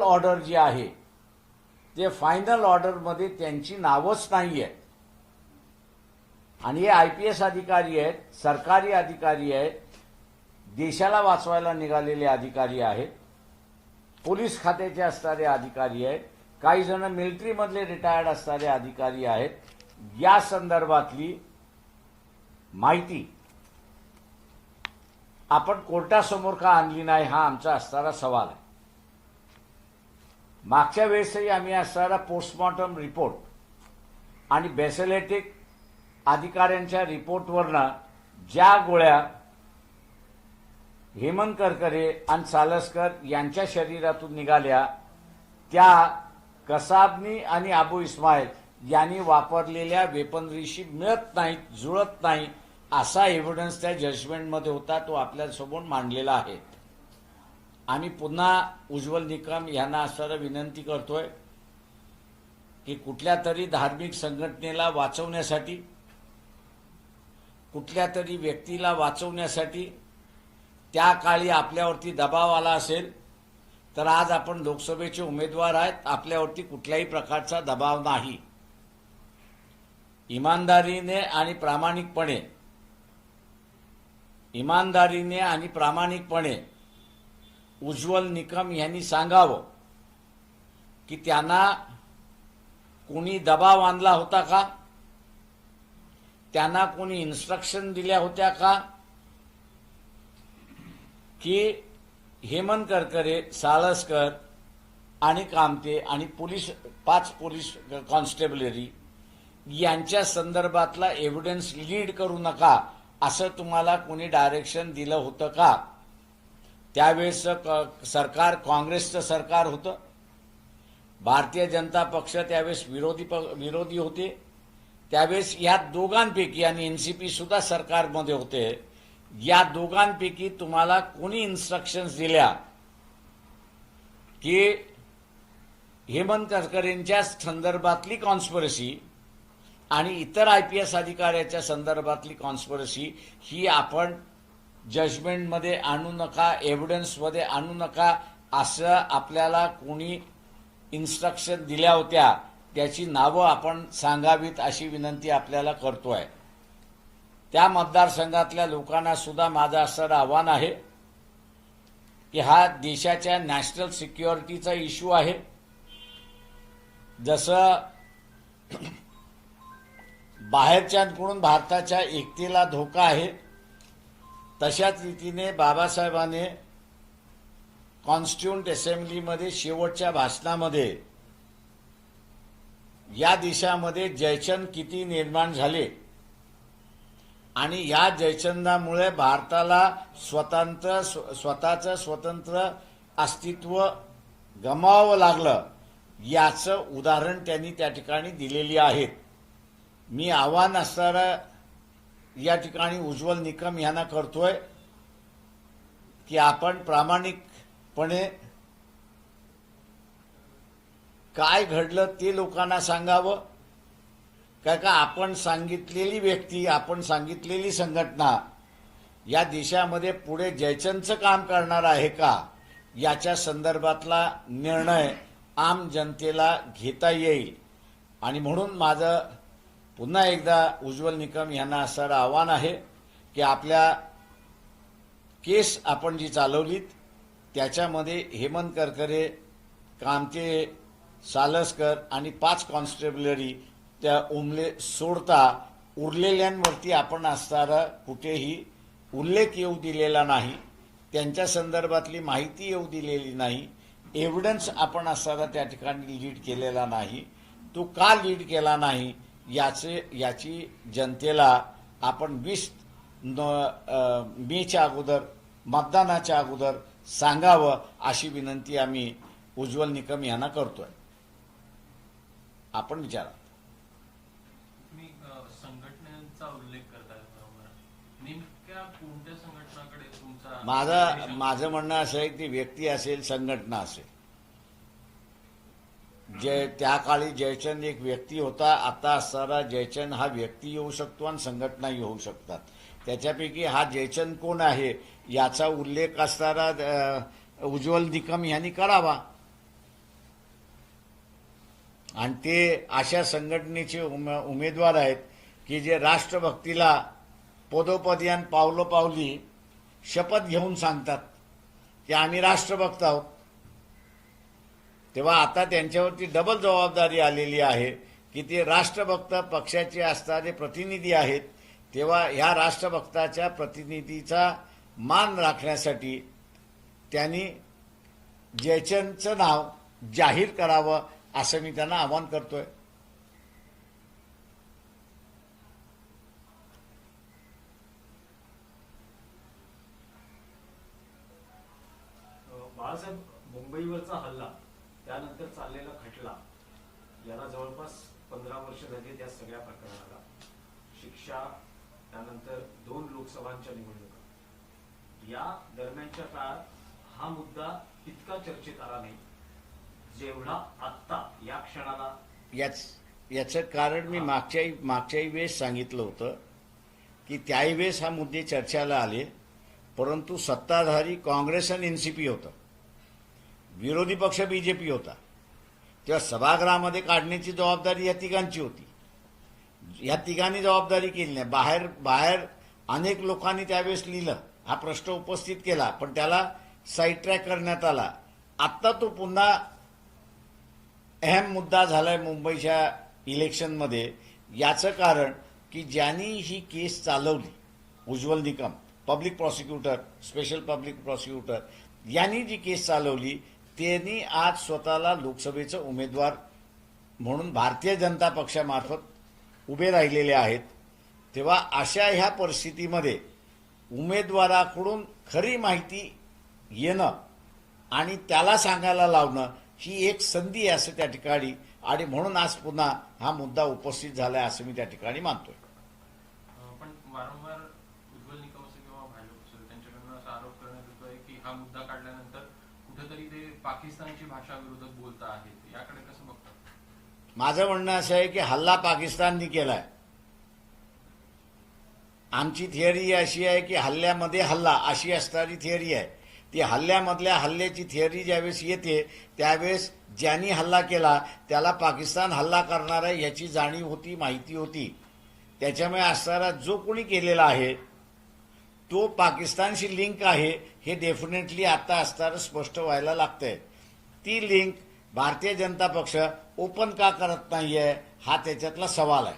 Order जी आहे ते final ऑर्डरमध्ये त्यांची नावच नाही आहेत आणि हे आय पी एस अधिकारी आहेत सरकारी अधिकारी आहेत देशाला वाचवायला निघालेले अधिकारी आहेत पोलीस खात्याचे असणारे अधिकारी आहेत काही जण मिलिटरीमधले रिटायर्ड असणारे अधिकारी आहेत. या संदर्भातली माहिती आपण कोर्टासमोर का आणली नाही हा आमचा असणारा सवाल आहे. मागच्या वेळेसही आम्ही असणारा पोस्टमॉर्टम रिपोर्ट आणि बेसेलेटिक अधिकाऱ्यांच्या रिपोर्टवरनं ज्या गोळ्या हेमंत करकरे आणि सालसकर यांच्या शरीरातून निघाल्या त्या कसाबनी आणि अबू इस्माईल यांनी वापरलेल्या वेपनरीशी मिळत नाहीत जुळत नाही असा एव्हिडन्स त्या जजमेंटमध्ये होता तो आपल्यासमोर मांडलेला आहे. आम्ही पुन्हा उज्ज्वल निकम यांना असणारा विनंती करतोय की कुठल्या तरी धार्मिक संघटनेला वाचवण्यासाठी कुठल्या तरी व्यक्तीला वाचवण्यासाठी त्या काळी आपल्यावरती दबाव आला असेल तर आज आपण लोकसभेचे उमेदवार आहेत आपल्यावरती कुठल्याही प्रकारचा दबाव नाही. इमानदारीने आणि प्रामाणिकपणे इमानदारीने आणि प्रामाणिकपणे उज्ज्वल निकम यांनी सांगावं की त्यांना कोणी दबाव आणला होता का? त्यांना कोणी इन्स्ट्रक्शन दिल्या होत्या का? की हेमंत करकरे साळसकर आणि कामते आणि पोलीस पाच पोलीस कॉन्स्टेबलरी यांच्या संदर्भातला एव्हिडन्स लीड करू नका असं तुम्हाला कोणी डायरेक्शन दिलं होतं का? त्यावेळेस क- सरकार काँग्रेसचं सरकार होतं. भारतीय जनता पक्ष त्यावेळेस विरोधी प- विरोधी होते. त्यावेळेस या दोघांपैकी आणि एन सी पीसुद्धा सरकारमध्ये होते. या दोघांपैकी तुम्हाला कोणी इन्स्ट्रक्शन्स दिल्या की हेमंत करकरेंच्या संदर्भातली कॉन्स्परसी आणि इतर आय पी एस अधिकाऱ्याच्या संदर्भातली कॉन्स्परसी ही आपण जजमेंटमध्ये आणू नका एव्हिडन्समध्ये आणू नका असं आपल्याला कोणी इन्स्ट्रक्शन दिल्या होत्या त्याची नावं आपण सांगावीत अशी विनंती आपल्याला करतो आहे त्या मतदारसंघातल्या लोकांना सुद्धा माझं असं आव्हान आहे की हा देशाच्या नॅशनल सिक्युरिटीचा इश्यू आहे. जसं बाहेरच्यांकडून भारताच्या एकतेला धोका आहे तशाच रीतीने बाबासाहेबांनी कॉन्स्टिट्युंट असेंब्लीमध्ये शेवटच्या भाषणामध्ये या देशामध्ये जयचंद किती निर्माण झाले? आणि या जयचंदामुळे भारताला स्वतंत्र स्व- स्वतःचं स्वतंत्र अस्तित्व गमावावं लागलं याचं उदाहरण त्यांनी त्या ठिकाणी दिलेली आहेत मी आव्हान असणारं या ठिकाणी उज्ज्वल निकम यांना करतोय की आपण प्रामाणिकपणे काय घडलं ते लोकांना सांगावं. काय का आपण सांगितलेली व्यक्ती आपण सांगितलेली संघटना या देशामध्ये पुढे जयचंदचं काम करणार आहे का? याच्या संदर्भातला निर्णय आम जनतेला घेता येईल. आणि म्हणून माझं पुन्हा एकदा उज्ज्वल निकम यांना असणारं आव्हान आहे की आपल्या केस आपण जी चालवलीत त्याच्यामध्ये हेमंत करकरे कामते सालसकर आणि पाच कॉन्स्टेबलरी त्या उमले सोडता उरलेल्यांवरती आपण असणारा कुठेही उल्लेख येऊ दिलेला नाही त्यांच्या संदर्भातली माहिती येऊ दिलेली नाही एव्हिडन्स आपण असणारा त्या ठिकाणी लीड केलेला नाही तो का लीड केला नाही याचे याची जनतेला आपण वीस मेच्या अगोदर मतदानाच्या अगोदर सांगावं अशी विनंती आम्ही उज्ज्वल निकम यांना करतोय. आपण विचारा. संघटनेचा उल्लेख माझं माझं म्हणणं असं आहे की व्यक्ती असेल संघटना असेल. जय त्या काळी जयचंद एक व्यक्ती होता आता असणारा जयचंद हा व्यक्ती येऊ शकतो आणि संघटनाही होऊ शकतात. त्याच्यापैकी हा जयचंद कोण आहे याचा उल्लेख असणारा उज्ज्वल निकम यांनी करावा. आणि ते अशा संघटनेचे उम उमेदवार आहेत की जे राष्ट्रभक्तीला पदोपदी आणि पावलोपावली शपथ घेऊन सांगतात की आम्ही राष्ट्रभक्त आहोत. तेव्हा आता त्यांच्यावरती डबल जबाबदारी आलेली आहे की ते राष्ट्रभक्त पक्षाचे असणारे प्रतिनिधी आहेत. तेव्हा ह्या राष्ट्रभक्ताच्या प्रतिनिधीचा मान राखण्यासाठी त्यांनी जयचंदचं नाव जाहीर करावं असं मी त्यांना आवाहन करतोय. बाळासाहेब मुंबईवरचा हल्ला. शिक्षा त्यानंतर दोन लोकसभांच्या निवडणुका. या दरम्यानच्या काळात हा मुद्दा इतका चर्चेत आला नाही जेवढा आत्ता या क्षणाला. याच याचं कारण मी मागच्याही मागच्याही वेळेस सांगितलं होतं की त्याही वेळेस हा मुद्दे चर्चेला आले परंतु सत्ताधारी काँग्रेस आणि एनसीपी होतं. विरोधी पक्ष बीजेपी होता. तेव्हा सभागृहामध्ये काढण्याची जबाबदारी या तिघांची होती. या तिघांनी जबाबदारी केली नाही. बाहेर बाहेर अनेक लोकांनी त्यावेळेस लिहिलं. हा प्रश्न उपस्थित केला पण त्याला साईड ट्रॅक करण्यात आला. आत्ता तो पुन्हा अहम मुद्दा झाला आहे मुंबईच्या इलेक्शनमध्ये याचं कारण की ज्यांनी ही केस चालवली Ujjwal Nikam public prosecutor special public prosecutor यांनी जी केस चालवली त्यांनी आज स्वतःला लोकसभेचं उमेदवार म्हणून भारतीय जनता पक्षामार्फत उभे राहिलेले आहेत तेव्हा अशा ह्या परिस्थितीमध्ये उमेदवाराकडून खरी माहिती येणं आणि त्याला सांगायला लावणं ही एक संधी आहे असं त्या ठिकाणी आणि म्हणून आज पुन्हा हा मुद्दा उपस्थित झाला आहे असं मी त्या ठिकाणी मानतोय. पाकिस्तानची माझं म्हणणं असं आहे की हल्ला पाकिस्ताननी केलाय. आमची थिअरी अशी आहे की हल्ल्यामध्ये हल्ला अशी असणारी थिअरी आहे. ती हल्ल्यामधल्या हल्ल्याची थिअरी ज्यावेळेस येते त्यावेळेस ज्यांनी हल्ला केला त्याला पाकिस्तान हल्ला करणार आहे याची जाणीव होती माहिती होती. त्याच्यामुळे असणारा जो कोणी केलेला आहे तो पाकिस्तानशी लिंक आहे हे डेफिनेटली आता असणारं स्पष्ट व्हायला लागतंय. ती लिंक भारतीय जनता पक्ष ओपन का करत नाहीये हा त्याच्यातला सवाल आहे.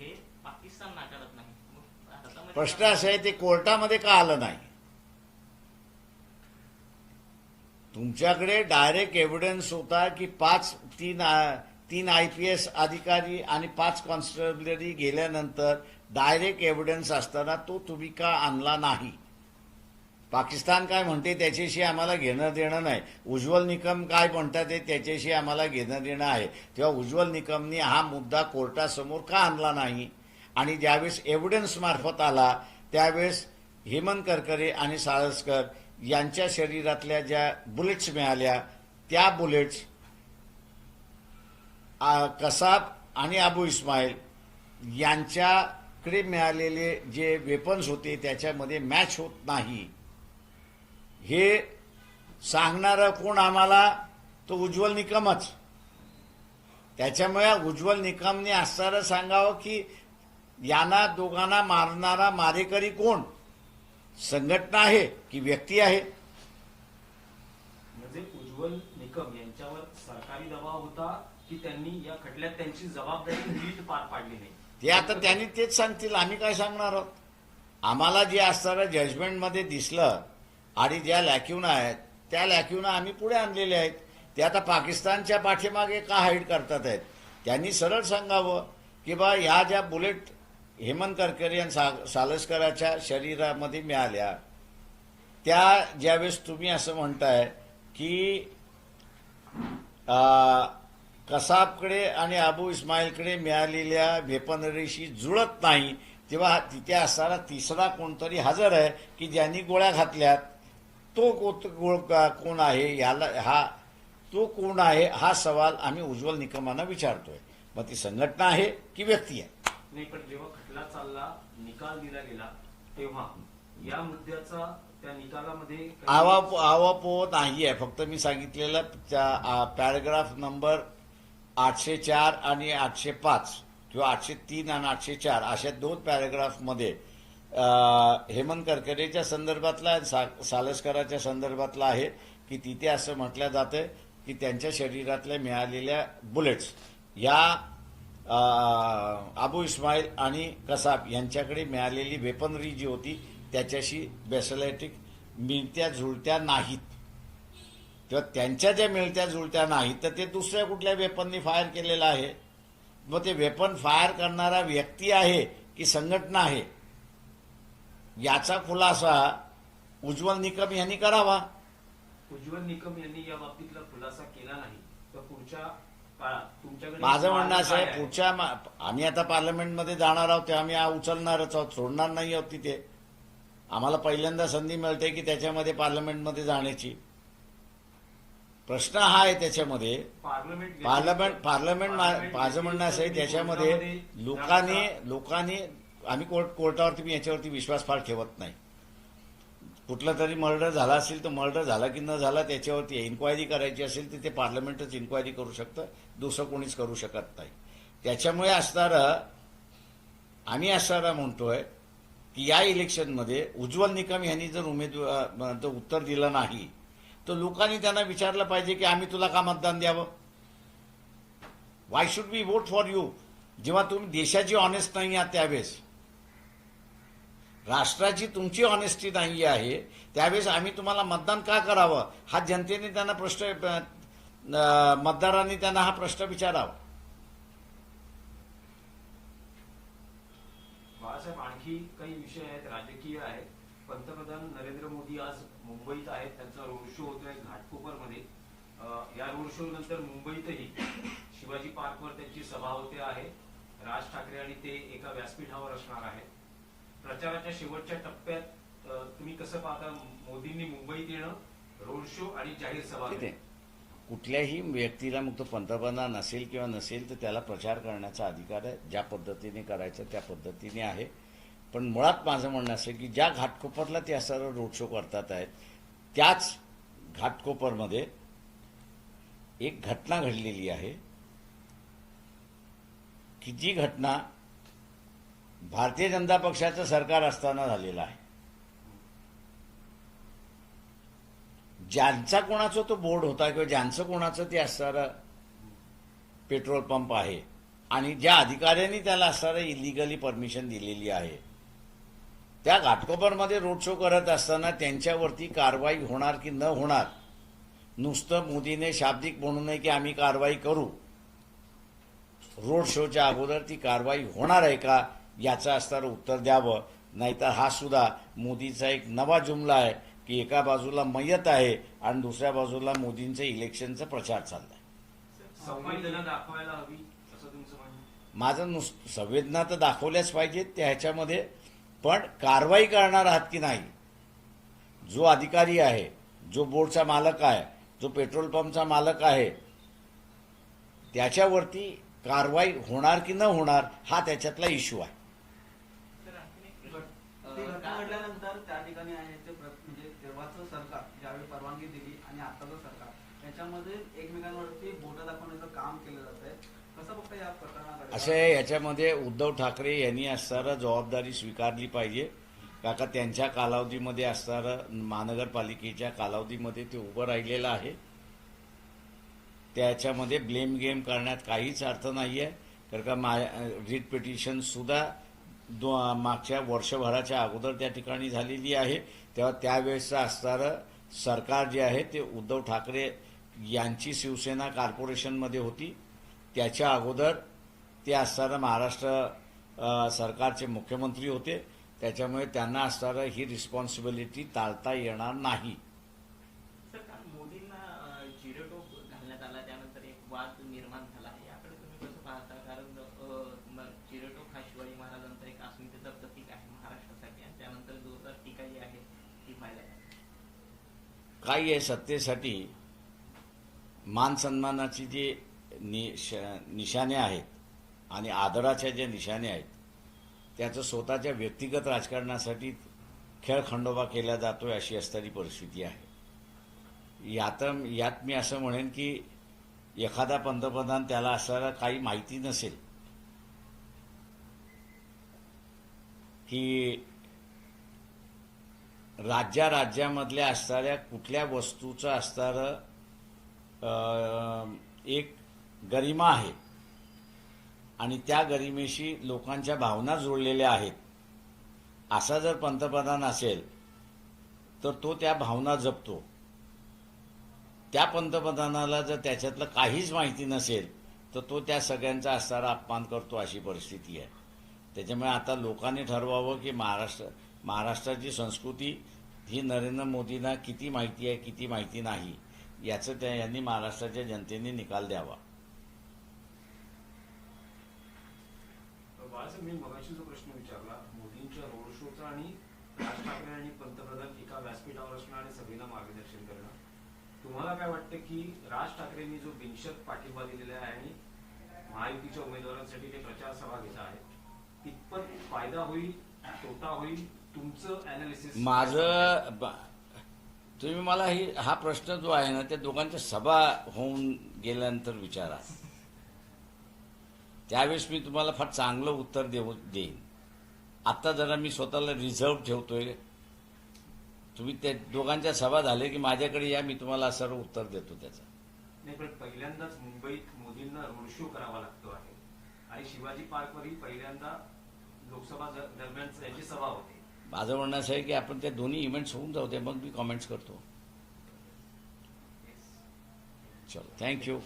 हे प्रश्न असा आहे ते कोर्टामध्ये का आलं नाही? तुमच्याकडे डायरेक्ट एव्हिडन्स होता की पाच तीन तीन आय पी एस अधिकारी आणि पाच कॉन्स्टेबलरी गेल्यानंतर डायरेक्ट एव्हिडन्स असताना तो तुम्ही का आणला नाही? पाकिस्तान काय म्हणते त्याच्याशी आम्हाला घेणं देणं नाही. उज्ज्वल निकम काय म्हणतात ते त्याच्याशी आम्हाला घेणं देणं आहे. तेव्हा उज्ज्वल निकमनी हा मुद्दा कोर्टासमोर का आणला नाही? आणि ज्यावेळेस एव्हिडन्स मार्फत आला त्यावेळेस हेमंत करकरे आणि साळसकर यांच्या शरीरातल्या ज्या बुलेट्स मिळाल्या त्या बुलेट्स कसाब आणि अबू इस्माईल यांच्याकडे मिळालेले जे वेपन्स होते त्याच्यामध्ये मॅच होत नाही. हे सांगणारं कोण आम्हाला? तो उज्ज्वल निकमच. त्याच्यामुळे उज्ज्वल निकमने असणारं सांगावं की यांना दोघांना मारणारा मारेकरी कोण? संघटना आहे की व्यक्ती आहे? म्हणजे उज्ज्वल निकम यांच्यावर सरकारी दबाव होता की त्यांनी या खटल्यात त्यांची जबाबदारी नीट पार पाडली नाही. ते आता त्यांनी तेच सांगतील आम्ही काय सांगणार आहोत? आम्हाला जे असणारं जजमेंटमध्ये दिसलं आणि ज्या लॅक्युना आहेत त्या लॅक्युना आम्ही पुढे आणलेल्या आहेत. ते आता पाकिस्तानच्या पाठीमागे का हाईड करतात आहेत? त्यांनी सरळ सांगावं की बा ह्या ज्या बुलेट हेमंत करकरे आणि सा सालस्कराच्या शरीरामध्ये मिळाल्या त्या ज्यावेळेस तुम्ही असं म्हणताय की आ, कसाबकडे आणि अबू इस्माईलकडे मिळालेल्या वेपनरीशी जुळत नाही तेव्हा तिथे असणारा तिसरा कोणतरी हजर आहे की ज्यांनी गोळ्या घातल्यात? तो कोत- गो- कोण आहे? याला हा तो कोण आहे? हा सवाल आम्ही उज्ज्वल निकमांना विचारतोय. मग ती संघटना आहे की व्यक्ती आहे? नाही पण जेव्हा खटला चालला निकाल दिला गेला तेव्हा या मुद्द्याचा त्या निकालामध्ये आवाप आवापो नाही आहे. फक्त मी सांगितलेलं त्या पॅराग्राफ नंबर आठशे चार आणि आठशे पाच किंवा आठशे तीन आणि आठशे चार अशा दोन पॅरेग्राफमध्ये हेमंत करकरेच्या संदर्भातला आणि सा सालस्कराच्या संदर्भातला आहे की तिथे असं म्हटलं जातं की त्यांच्या शरीरातल्या मिळालेल्या बुलेट्स या अबू इस्माईल आणि कसाब यांच्याकडे मिळालेली वेपनरी जी होती त्याच्याशी बेसलॅटिक मिळत्या जुळत्या नाहीत. किंवा त्यांच्या ज्या मिळत्या जुळत्या नाहीत तर ते दुसऱ्या कुठल्या वेपननी फायर केलेलं आहे? मग ते वेपन फायर करणारा व्यक्ती आहे की संघटना आहे? याचा खुलासा उज्ज्वल निकम यांनी करावा. उज्ज्वल निकम यांनी या बाबतीतला खुलासा केला नाही. तर पुढच्या काळात तुमच्याकडे माझं म्हणणं असं आहे पुढच्या आम्ही आता पार्लमेंटमध्ये जाणार आहोत ते आम्ही उचलणारच आहोत सोडणार नाही आहोत तिथे. आम्हाला पहिल्यांदा संधी मिळते की त्याच्यामध्ये पार्लमेंटमध्ये जाण्याची. प्रश्न हा आहे त्याच्यामध्ये. पार्लमेंट पार्लमेंट माझं म्हणणं असं आहे त्याच्यामध्ये लोकांनी लोकांनी आम्ही कोर्ट कोर्टावरती मी याच्यावरती विश्वास फार ठेवत नाही. कुठला तरी मर्डर झाला असेल तर मर्डर झाला की न झाला त्याच्यावरती इन्क्वायरी करायची असेल तर ते पार्लमेंटच इन्क्वायरी करू शकतं. दुसरं कोणीच करू शकत नाही. त्याच्यामुळे असणारं आम्ही असणारा म्हणतोय की या इलेक्शनमध्ये उज्ज्वल निकम यांनी जर उमेदवार उत्तर दिलं नाही तर लोकांनी त्यांना विचारलं पाहिजे की आम्ही तुला का मतदान द्यावं? Why should be vote for you जेव्हा तुम्ही देशाची ऑनेस्ट नाही आहात त्यावेळेस. राष्ट्राची तुमची ऑनेस्टी नाही आहे त्यावेळेस आम्ही तुम्हाला मतदान का करावं? हा जनतेने त्यांना प्रश्न मतदारांनी त्यांना हा प्रश्न विचारावा. बाळासाहेब आणखी काही विषय आहेत राजकीय आहेत पंतप्रधान नरेंद्र मोदी आज मुंबईत आहेत त्यांचा रोड शो होतोय घाटकोपरमध्ये अं, या रोड शो नंतर मुंबईतही शिवाजी पार्कवर त्यांची सभा होते आहे. राज ठाकरे आणि ते एका व्यासपीठावर असणार आहेत प्रचाराच्या शेवटच्या टप्प्यात तुम्ही कसं पाहता मोदींनी मुंबईत येणं रोड शो आणि जाहीर सभा कुठल्याही व्यक्तीला मग तो पंतप्रधान नसेल किंवा नसेल तर त्याला प्रचार करण्याचा अधिकार आहे. ज्या पद्धतीने करायचं त्या पद्धतीने आहे. पण मुळात माझं म्हणणं असं की ज्या घाटकोपरला ते सर्व रोड शो करतात आहेत त्याच घाटकोपरमध्ये एक घटना घडलेली आहे की जी घटना भारतीय जनता पक्षाचं सरकार असताना झालेलं आहे. ज्यांचा कोणाचा तो बोर्ड होता किंवा ज्यांचं कोणाचं ते असणारं पेट्रोल पंप आहे आणि ज्या अधिकाऱ्यांनी त्याला असणारं इलिगली परमिशन दिलेली आहे त्या घाटकोपरमध्ये रोड शो करत असताना त्यांच्यावरती कारवाई होणार की न होणार नुसतं मोदीने शाब्दिक म्हणू नये की आम्ही कारवाई करू. रोड शोच्या अगोदर ती कारवाई होणार आहे का याचं असणारं उत्तर द्यावं. नाहीतर हा सुद्धा मोदीचा एक नवा जुमला आहे की एका बाजूला मयत आहे आणि दुसऱ्या बाजूला मोदींचं इलेक्शनचा प्रचार चाललाय. माझं नुस संवेदना तर दाखवल्याच पाहिजेत त्या ह्याच्यामध्ये पण कारवाई करणार आहात की नाही? जो अधिकारी आहे जो बोर्डचा मालक आहे जो पेट्रोल पंपचा मालक आहे त्याच्यावरती कारवाई होणार की न होणार हा त्याच्यातला इश्यू आहे. तर आणखीन एक ती प्रश्न. अं, घटना घडल्यानंतर त्या ठिकाणी आहे ते प्र- तेव्हाचं सरकार ज्यावेळी परवानगी दिली आणि आताचं सरकार याच्यामध्ये एकमेकांवरती बोट दाखवण्याचं काम केलं जात आहे. कसं बघता या प्रकरणाकडे? असं आहे याच्यामध्ये उद्धव ठाकरे यांनी असणारं जबाबदारी स्वीकारली पाहिजे. काका त्यांच्या कालावधीमध्ये असणारं महानगरपालिकेच्या कालावधीमध्ये ते उभं राहिलेलं आहे. त्याच्यामध्ये ब्लेम गेम करण्यात काहीच अर्थ नाही आहे कारण का मा रिट पिटिशनसुद्धा दो मागच्या वर्षभराच्या अगोदर त्या ठिकाणी झालेली आहे. तेव्हा त्यावेळेसचं असणारं सरकार जे आहे ते उद्धव ठाकरे यांची शिवसेना कॉर्पोरेशनमध्ये होती. त्याच्या अगोदर ते असताना महाराष्ट्र सरकारचे मुख्यमंत्री होते. त्याच्यामुळे त्यांना असणारं ही रिस्पॉन्सिबिलिटी टाळता येणार नाही. हा. काय आहे सत्तेसाठी. मान सन्मानाची जी निश निशाणे आहेत आणि आदराच्या ज्या निशाणे आहेत त्याचं स्वतःच्या व्यक्तिगत राजकारणासाठी खेळखंडोबा केला जातोय अशी असणारी परिस्थिती आहे. यात यात मी असं म्हणेन की एखादा पंतप्रधान त्याला असणारा काही माहिती नसेल की राज्या राज्यामधल्या असणाऱ्या कुठल्या वस्तूचं असणारं एक गरिमा आहे. आणि त्या गरिमेशी लोकांच्या भावना जोडलेल्या आहेत. असा जर पंतप्रधान असेल तर तो त्या भावना जपतो. त्या पंतप्रधानाला जर त्याच्यातलं काहीच माहिती नसेल तर तो त्या सगळ्यांचा असणारा अपमान करतो अशी परिस्थिती आहे. त्याच्यामुळे आता लोकांनी ठरवावं की महाराष्ट्र महाराष्ट्राची संस्कृती ही नरेंद्र मोदींना किती माहिती आहे किती माहिती नाही याचं त्या यांनी महाराष्ट्राच्या जनतेने निकाल द्यावा. बाळासाहेब मी मगाशी जो प्रश्न विचारला मोदींच्या रोड शोचा आणि राज ठाकरे आणि पंतप्रधान एका व्यासपीठावर असणं आणि सभेला मार्गदर्शन करणं. तुम्हाला काय वाटतं की राज ठाकरेंनी जो बिनशर्त पाठिंबा दिलेला आहे आणि महायुतीच्या उमेदवारांसाठी ते प्रचार सभा घेत आहेत कितपत फायदा होईल तोटा होईल? तुमचं अनालिसिस माझं तुम्ही मला ही हा प्रश्न जो आहे ना त्या दोघांच्या सभा होऊन गेल्यानंतर विचारा. त्यावेळेस मी तुम्हाला फार चांगलं उत्तर देऊ देईन. आत्ता जरा मी स्वतःला रिझर्व ठेवतोय. तुम्ही त्या दोघांच्या सभा झाल्या की माझ्याकडे या मी तुम्हाला सर्व उत्तर देतो त्याचं. नाही पण पहिल्यांदाच मुंबईत मोदींना रोड शो करावा लागतो आहे. आणि शिवाजी पार्कवरही पहिल्यांदा लोकसभा दरम्यान त्यांची सभा होते. माझं म्हणणं असं आहे की आपण त्या दोन्ही इव्हेंट्स होऊन जाऊ दे मग मी कॉमेंट्स करतो. चलो थँक्यू